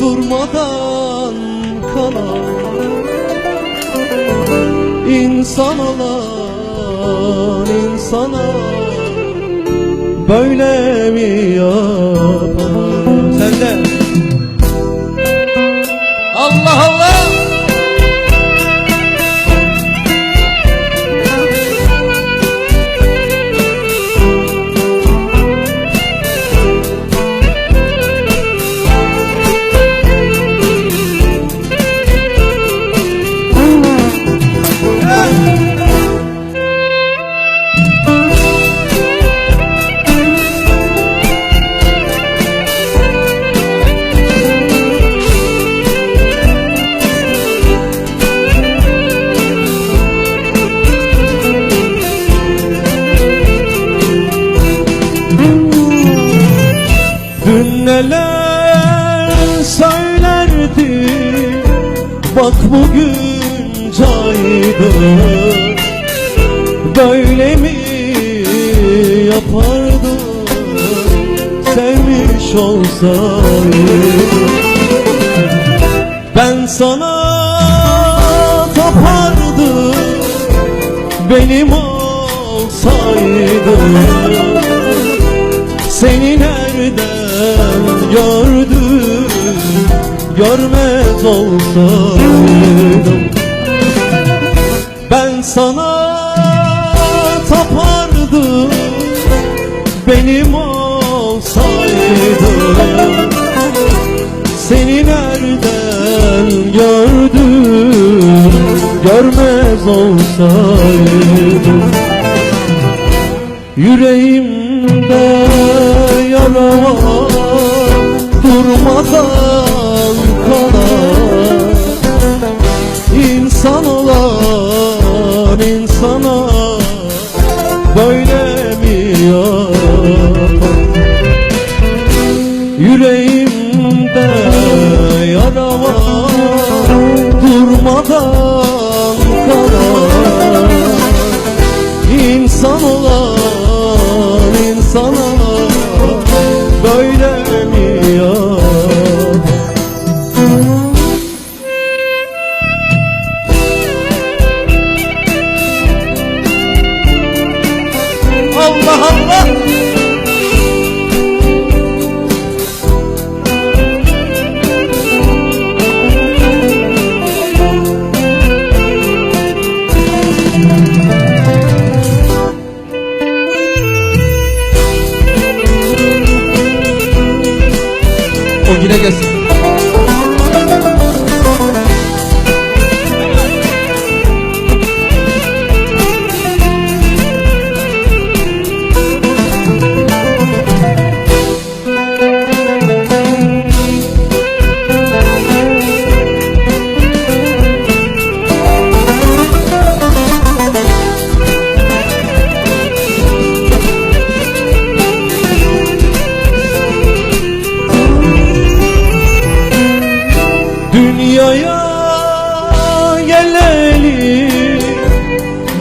durmadan kalan insan olan insana böyle mi yapar? Bak bugün caydı Böyle mi yapardı? Sevmiş olsaydı. Ben sana tapardım. Benim olsaydım seni nereden gördüm Görmez olsaydım. Ben sana tapardım Benim olsaydım. Seni nereden gördüm Görmez olsaydım. Yüreğimde yara Durmadan Yüreğimde yara var Durmadan kanar İnsan olan insana böyle mi ya? Allah Allah! Dünyaya geleli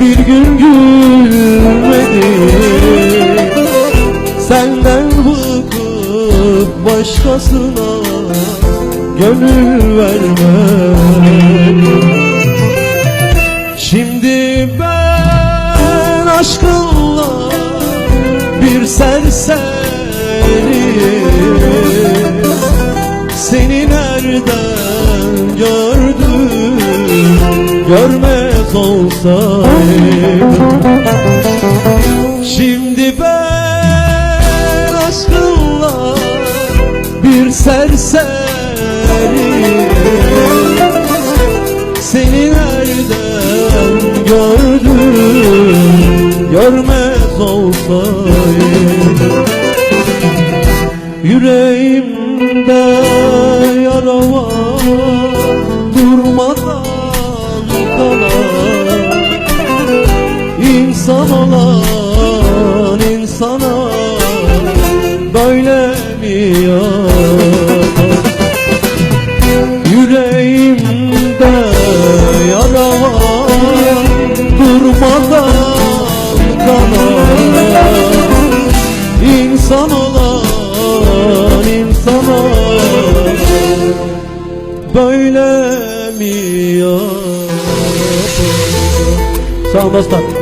bir gün gülmedi. Senden bıkıp başkasına gönül vermedim Şimdi ben aşkınla bir serseriyim seni nereden gördüm Görmez olsaydım. Şimdi ben aşkınla bir serseriyim Seni nereden gördüm Görmez olsaydım. Yüreğimde böyle